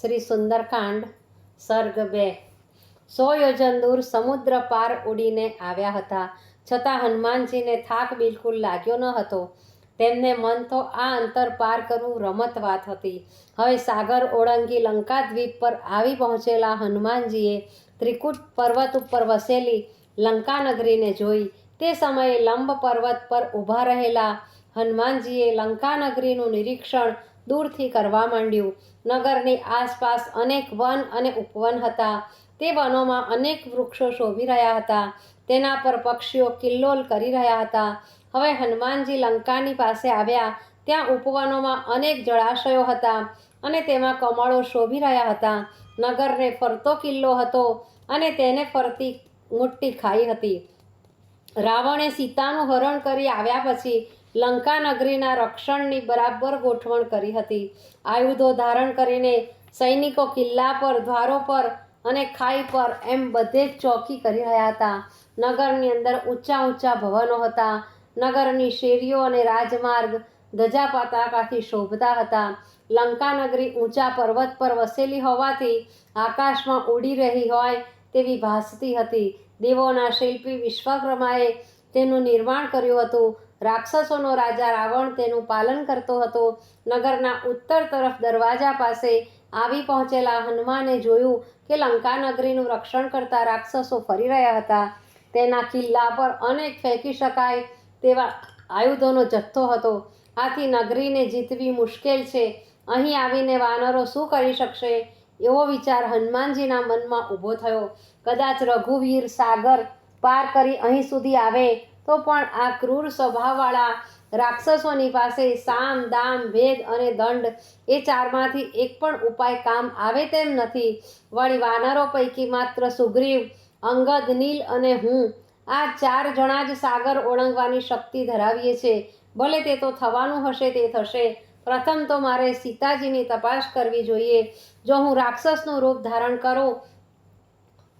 શ્રી સુંદરકાંડ, સર્ગ બે. સો યોજન દૂર સમુદ્ર પાર ઉડીને આવ્યા હતા. છતાં હનુમાનજીને થાક બિલકુલ લાગ્યો ન હતો. તેમને મન તો આ અંતર પાર કરવું રમત વાત હતી. હવે સાગર ઓળંગી લંકાદ્વીપ પર આવી પહોંચેલા હનુમાનજીએ ત્રિકૂટ પર્વત ઉપર વસેલી લંકાનગરીને જોઈ. તે સમયે લંબ પર્વત પર ઊભા રહેલા હનુમાનજીએ લંકાનગરીનું નિરીક્ષણ દૂરથી કરવા માંડ્યું. નગરની આસપાસ અનેક વન અને ઉપવન હતા. તે વનોમાં અનેક વૃક્ષો શોભી રહ્યા હતા. તેના પર પક્ષીઓ કિલ્લોલ કરી રહ્યા હતા. હવે હનુમાનજી લંકાની પાસે આવ્યા. ત્યાં ઉપવનોમાં અનેક જળાશયો હતા અને તેમાં કમળો શોભી રહ્યા હતા. નગરને ફરતો કિલ્લો હતો અને તેને ફરતી મુઠ્ઠી ખાઈ હતી. રાવણે સીતાનું હરણ કરી આવ્યા પછી લંકા નગરીના રક્ષણની બરાબર ગોઠવણ કરી હતી. આયુધો ધારણ કરીને સૈનિકો કિલ્લા પર, દ્વારો પર અને ખાઈ પર એમ બધે જ ચોકી કરી રહ્યા હતા. નગરની અંદર ઊંચા ઊંચા ભવનો હતા. નગરની શેરીઓ અને રાજમાર્ગ ધજા પતાકાથી શોભતા હતા. લંકા નગરી ઊંચા પર્વત પર વસેલી હોવાથી આકાશમાં ઉડી રહી હોય તેવી ભાસતી હતી. દેવોના શિલ્પી વિશ્વકર્માએ તેનું નિર્માણ કર્યું હતું. રાક્ષસોનો રાજા રાવણ તેનું પાલન કરતો હતો. નગરના ઉત્તર તરફ દરવાજા પાસે આવી પહોંચેલા હનુમાને જોયું કે લંકા નગરીનું રક્ષણ કરતા રાક્ષસો ફરી રહ્યા હતા. તેના કિલ્લા પર અનેક ફેંકી શકાય તેવા આયુધોનો જથ્થો હતો. આથી નગરીને જીતવી મુશ્કેલ છે. અહીં આવીને વાનરો શું કરી શકશે? એવો વિચાર હનુમાનજીના મનમાં ઊભો થયો. કદાચ રઘુવીર સાગર પાર કરી અહીં સુધી આવે, તો પણ આ ક્રૂર સ્વભાવવાળા રાક્ષસોની પાસે સામ, દામ, ભેદ અને દંડ એ ચારમાંથી એક પણ ઉપાય કામ આવે તેમ નથી. વળી વાનરો પૈકી માત્ર સુગ્રીવ, અંગદ, નીલ અને હું આ ચાર જણા જ સાગર ઓળંગવાની શક્તિ ધરાવીએ છે ભલે તે તો થવાનું હશે, તે થશે. પ્રથમ તો મારે સીતાજીની તપાસ કરવી જોઈએ. જો હું રાક્ષસનું રૂપ ધારણ કરું,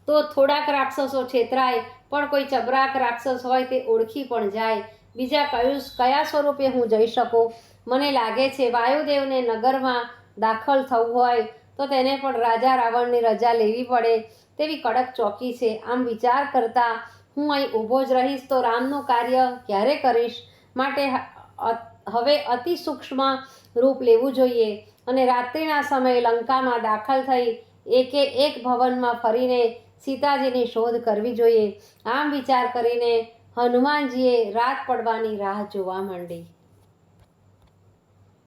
તો થોડાક રાક્ષસો છેતરાય, પણ કોઈ ચબરાક રાક્ષસ હોય તે ઓળખી પણ જાય. બીજા કયું કયા સ્વરૂપે હું જઈ શકું? મને લાગે છે વાયુદેવને નગરમાં દાખલ થવું હોય, તો તેને પણ રાજા રાવણની રજા લેવી પડે તેવી કડક ચોકી છે. આમ વિચાર કરતાં હું અહીં ઊભો જ રહીશ તો રામનું કાર્ય ક્યારે કરીશ? માટે હવે અતિ સૂક્ષ્મ રૂપ લેવું જોઈએ અને રાત્રિના સમયે લંકામાં દાખલ થઈ એકે એક ભવનમાં ફરીને સીતાજીની શોધ કરવી જોઈએ. આમ વિચાર કરીને હનુમાનજીએ રાત પડવાની રાહ જોવા માંડી.